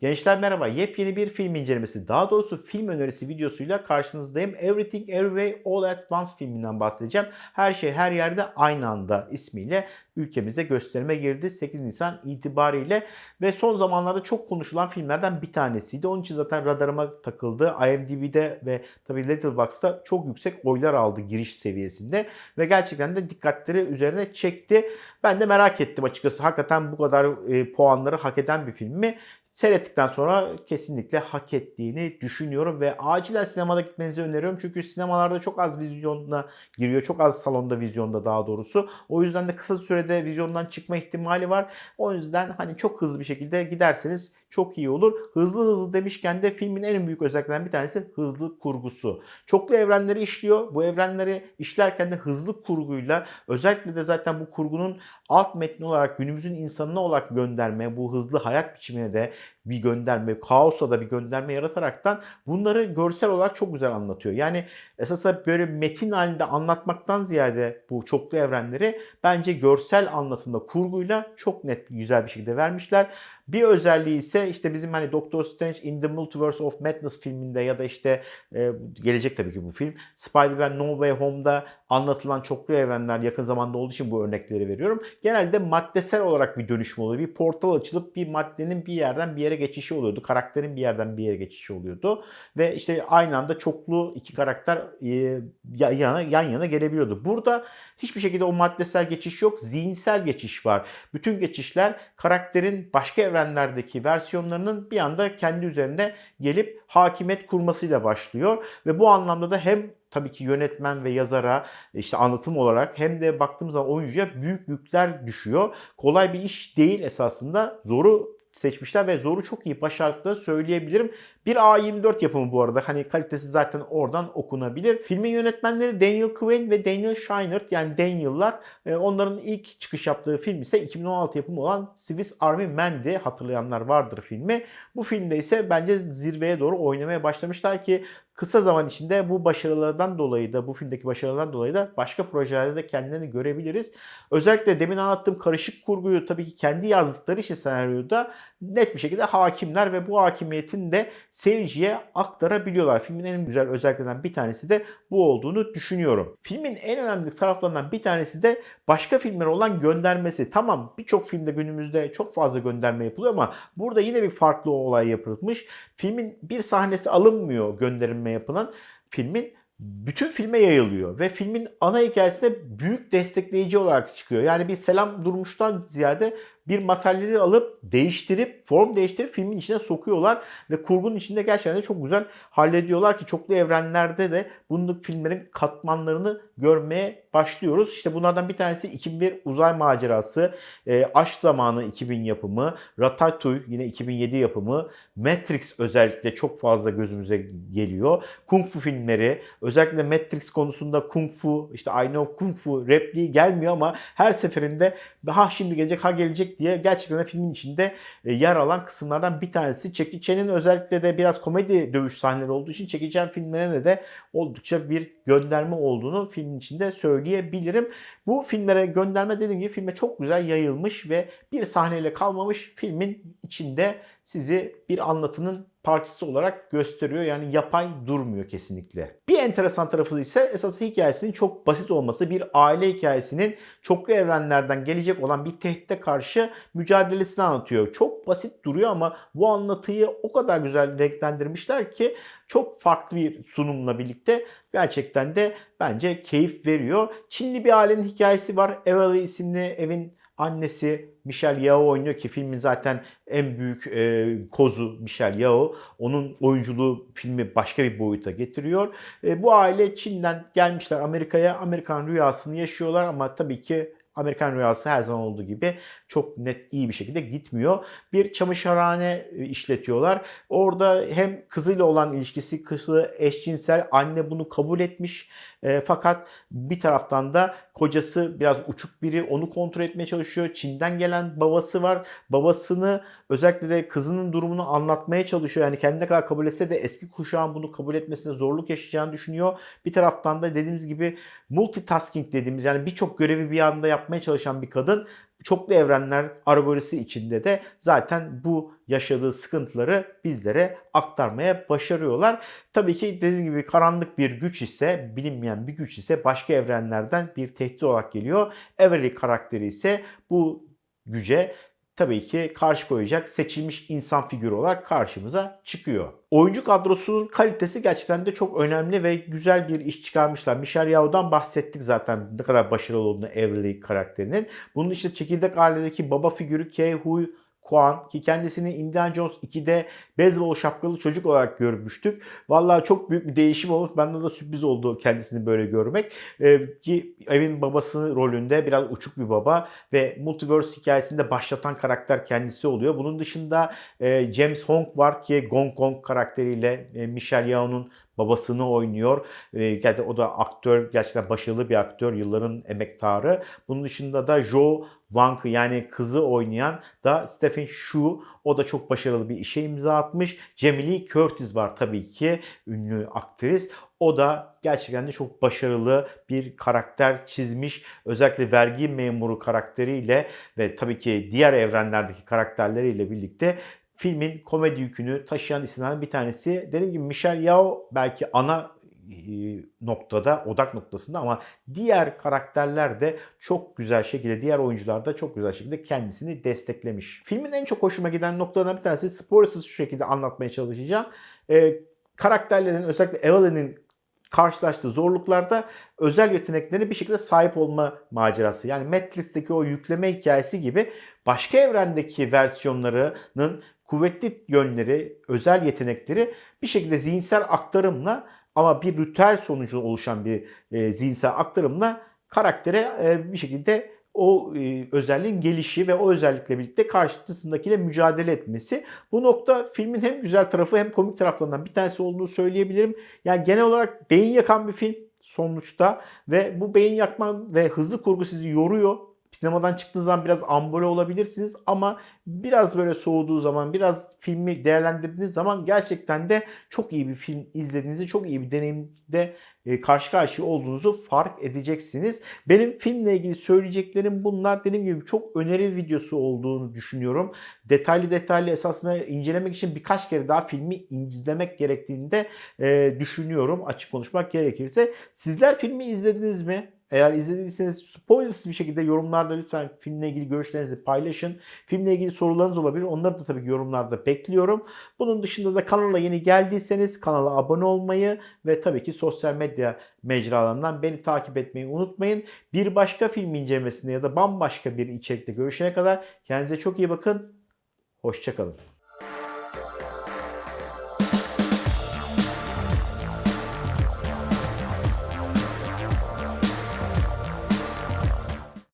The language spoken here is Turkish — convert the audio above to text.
Gençler merhaba. Yepyeni bir film incelemesi, daha doğrusu film önerisi videosuyla karşınızdayım. Everything Everywhere All at Once filminden bahsedeceğim. Her şey her yerde aynı anda ismiyle ülkemize gösterime girdi 8 Nisan itibariyle ve son zamanlarda çok konuşulan filmlerden bir tanesiydi. Onun için zaten radarıma takıldı. IMDb'de ve tabii Letterboxd'da çok yüksek oylar aldı giriş seviyesinde ve gerçekten de dikkatleri üzerine çekti. Ben de merak ettim açıkçası. Hakikaten bu kadar e, puanları hak eden bir film mi? Seyrettikten sonra kesinlikle hak ettiğini düşünüyorum ve acilen sinemada gitmenizi öneriyorum. Çünkü sinemalarda çok az vizyona giriyor. Çok az salonda vizyonda daha doğrusu. O yüzden de kısa sürede vizyondan çıkma ihtimali var. O yüzden hani çok hızlı bir şekilde giderseniz çok iyi olur. Hızlı hızlı demişken de filmin en büyük özelliklerinden bir tanesi hızlı kurgusu. Çoklu evrenleri işliyor. Bu evrenleri işlerken de hızlı kurguyla özellikle de zaten bu kurgunun alt metni olarak günümüzün insanına olarak gönderme, bu hızlı hayat biçimine de bir gönderme, kaosa da bir gönderme yarataraktan bunları görsel olarak çok güzel anlatıyor. Yani esasında böyle metin halinde anlatmaktan ziyade bu çoklu evrenleri bence görsel anlatımda kurguyla çok net güzel bir şekilde vermişler. Bir özelliği ise işte bizim hani Doctor Strange in the Multiverse of Madness filminde ya da işte e, gelecek tabii ki bu film. Spider-Man No Way Home'da anlatılan çoklu evrenler yakın zamanda olduğu için bu örnekleri veriyorum. Genelde maddesel olarak bir dönüşüm oluyor. Bir portal açılıp bir maddenin bir yerden bir yere geçişi oluyordu. Karakterin bir yerden bir yere geçişi oluyordu. Ve işte aynı anda çoklu iki karakter e, yan yana, yan yana gelebiliyordu. Burada hiçbir şekilde o maddesel geçiş yok. Zihinsel geçiş var. Bütün geçişler karakterin başka evrenlerdeki versiyonlarının bir anda kendi üzerine gelip hakimiyet kurmasıyla başlıyor. Ve bu anlamda da hem tabii ki yönetmen ve yazara işte anlatım olarak hem de baktığımız zaman oyuncuya büyük yükler düşüyor. Kolay bir iş değil esasında. Zoru seçmişler ve zoru çok iyi başardıklarını söyleyebilirim. Bir A24 yapımı bu arada. Hani kalitesi zaten oradan okunabilir. Filmin yönetmenleri Daniel Quinn ve Daniel Scheinert yani Daniel'lar. E, onların ilk çıkış yaptığı film ise 2016 yapımı olan Swiss Army Man'di. Hatırlayanlar vardır filmi. Bu filmde ise bence zirveye doğru oynamaya başlamışlar ki kısa zaman içinde bu başarılardan dolayı da bu filmdeki başarılardan dolayı da başka projelerde de kendilerini görebiliriz. Özellikle demin anlattığım karışık kurguyu tabii ki kendi yazdıkları için senaryoda net bir şekilde hakimler ve bu hakimiyetin de seyirciye aktarabiliyorlar. Filmin en güzel özelliklerinden bir tanesi de bu olduğunu düşünüyorum. Filmin en önemli taraflarından bir tanesi de başka filmlere olan göndermesi. Tamam birçok filmde günümüzde çok fazla gönderme yapılıyor ama burada yine bir farklı olay yapılmış. Filmin bir sahnesi alınmıyor gönderilme yapılan. Filmin bütün filme yayılıyor ve filmin ana hikayesi de büyük destekleyici olarak çıkıyor. Yani bir selam durmuştan ziyade bir materyali alıp değiştirip form değiştirip filmin içine sokuyorlar ve kurgunun içinde gerçekten de çok güzel hallediyorlar ki çoklu evrenlerde de bunun filmlerin katmanlarını görmeye başlıyoruz. İşte bunlardan bir tanesi 2001 uzay macerası, e, Aşk Zamanı 2000 yapımı, Ratatouille yine 2007 yapımı, Matrix özellikle çok fazla gözümüze geliyor. Kung Fu filmleri, özellikle Matrix konusunda Kung Fu, işte I know Kung Fu repliği gelmiyor ama her seferinde ha şimdi gelecek ha gelecek diye gerçekten de filmin içinde e, yer alan kısımlardan bir tanesi. Jackie Chan'in özellikle de biraz komedi dövüş sahneleri olduğu için Jackie Chan filmlerine de oldukça bir gönderme olduğunu filmin içinde söyleyebilirim. Bu filmlere gönderme dediğim gibi filme çok güzel yayılmış ve bir sahneyle kalmamış filmin içinde sizi bir anlatının parçası olarak gösteriyor. Yani yapay durmuyor kesinlikle. Bir enteresan tarafı ise esas hikayesinin çok basit olması. Bir aile hikayesinin çoklu evrenlerden gelecek olan bir tehditte karşı mücadelesini anlatıyor. Çok basit duruyor ama bu anlatıyı o kadar güzel renklendirmişler ki çok farklı bir sunumla birlikte gerçekten de bence keyif veriyor. Çinli bir ailenin hikayesi var. Evalı isimli evin annesi Michelle Yeoh oynuyor ki filmin zaten en büyük e, kozu Michelle Yeoh. Onun oyunculuğu filmi başka bir boyuta getiriyor. E, bu aile Çin'den gelmişler Amerika'ya. Amerikan rüyasını yaşıyorlar ama tabii ki Amerikan rüyası her zaman olduğu gibi çok net iyi bir şekilde gitmiyor. Bir çamaşırhane işletiyorlar. Orada hem kızıyla olan ilişkisi kızı eşcinsel anne bunu kabul etmiş. E, fakat bir taraftan da kocası biraz uçuk biri onu kontrol etmeye çalışıyor. Çin'den gelen babası var. Babasını özellikle de kızının durumunu anlatmaya çalışıyor. Yani kendine kadar kabul etse de eski kuşağın bunu kabul etmesine zorluk yaşayacağını düşünüyor. Bir taraftan da dediğimiz gibi multitasking dediğimiz yani birçok görevi bir anda yapmaya çalışan bir kadın çoklu evrenler alegorisi içinde de zaten bu yaşadığı sıkıntıları bizlere aktarmaya başarıyorlar. Tabii ki dediğim gibi karanlık bir güç ise, bilinmeyen bir güç ise başka evrenlerden bir tehdit olarak geliyor. Avery karakteri ise bu güce tabii ki karşı koyacak seçilmiş insan figürü olarak karşımıza çıkıyor. Oyuncu kadrosunun kalitesi gerçekten de çok önemli ve güzel bir iş çıkarmışlar. Michelle Yeoh'dan bahsettik zaten ne kadar başarılı olduğunu Avery karakterinin. Bunun işte çekirdek ailedeki baba figürü Kei Hui Kwan ki kendisini Indiana Jones 2'de beyzbol şapkalı çocuk olarak görmüştük. Vallahi çok büyük bir değişim olmuş. Bende de sürpriz oldu kendisini böyle görmek. Ee, ki evin babası rolünde biraz uçuk bir baba ve Multiverse hikayesinde başlatan karakter kendisi oluyor. Bunun dışında e, James Hong var ki Gong Gong karakteriyle e, Michelle Yeoh'un babasını oynuyor. E, gerçekten o da aktör, gerçekten başarılı bir aktör, yılların emektarı. Bunun dışında da Joe Wang yani kızı oynayan da Stephen Shu. O da çok başarılı bir işe imza atmış. Jamie Curtis var tabii ki ünlü aktris. O da gerçekten de çok başarılı bir karakter çizmiş. Özellikle vergi memuru karakteriyle ve tabii ki diğer evrenlerdeki karakterleriyle birlikte filmin komedi yükünü taşıyan isimlerden bir tanesi. Dediğim gibi Michelle Yeoh belki ana e, noktada, odak noktasında ama diğer karakterler de çok güzel şekilde, diğer oyuncular da çok güzel şekilde kendisini desteklemiş. Filmin en çok hoşuma giden noktalarından bir tanesi spoilersız şu şekilde anlatmaya çalışacağım. Ee, karakterlerin özellikle Evelyn'in karşılaştığı zorluklarda özel yeteneklerine bir şekilde sahip olma macerası. Yani Matrix'teki o yükleme hikayesi gibi başka evrendeki versiyonlarının kuvvetli yönleri, özel yetenekleri bir şekilde zihinsel aktarımla ama bir ritüel sonucu oluşan bir e, zihinsel aktarımla karaktere e, bir şekilde o e, özelliğin gelişi ve o özellikle birlikte karşısındakiyle mücadele etmesi. Bu nokta filmin hem güzel tarafı hem komik taraflarından bir tanesi olduğunu söyleyebilirim. Yani genel olarak beyin yakan bir film sonuçta ve bu beyin yakma ve hızlı kurgu sizi yoruyor. Sinemadan çıktığı zaman biraz ambole olabilirsiniz ama biraz böyle soğuduğu zaman, biraz filmi değerlendirdiğiniz zaman gerçekten de çok iyi bir film izlediğinizi, çok iyi bir deneyimde e, karşı karşıya olduğunuzu fark edeceksiniz. Benim filmle ilgili söyleyeceklerim bunlar. Dediğim gibi çok öneri videosu olduğunu düşünüyorum. Detaylı detaylı esasında incelemek için birkaç kere daha filmi izlemek gerektiğini de e, düşünüyorum açık konuşmak gerekirse. Sizler filmi izlediniz mi? Eğer izlediyseniz spoilersız bir şekilde yorumlarda lütfen filmle ilgili görüşlerinizi paylaşın. Filmle ilgili sorularınız olabilir. Onları da tabii ki yorumlarda bekliyorum. Bunun dışında da kanala yeni geldiyseniz kanala abone olmayı ve tabii ki sosyal medya mecralarından beni takip etmeyi unutmayın. Bir başka film incelemesinde ya da bambaşka bir içerikte görüşene kadar kendinize çok iyi bakın. Hoşçakalın.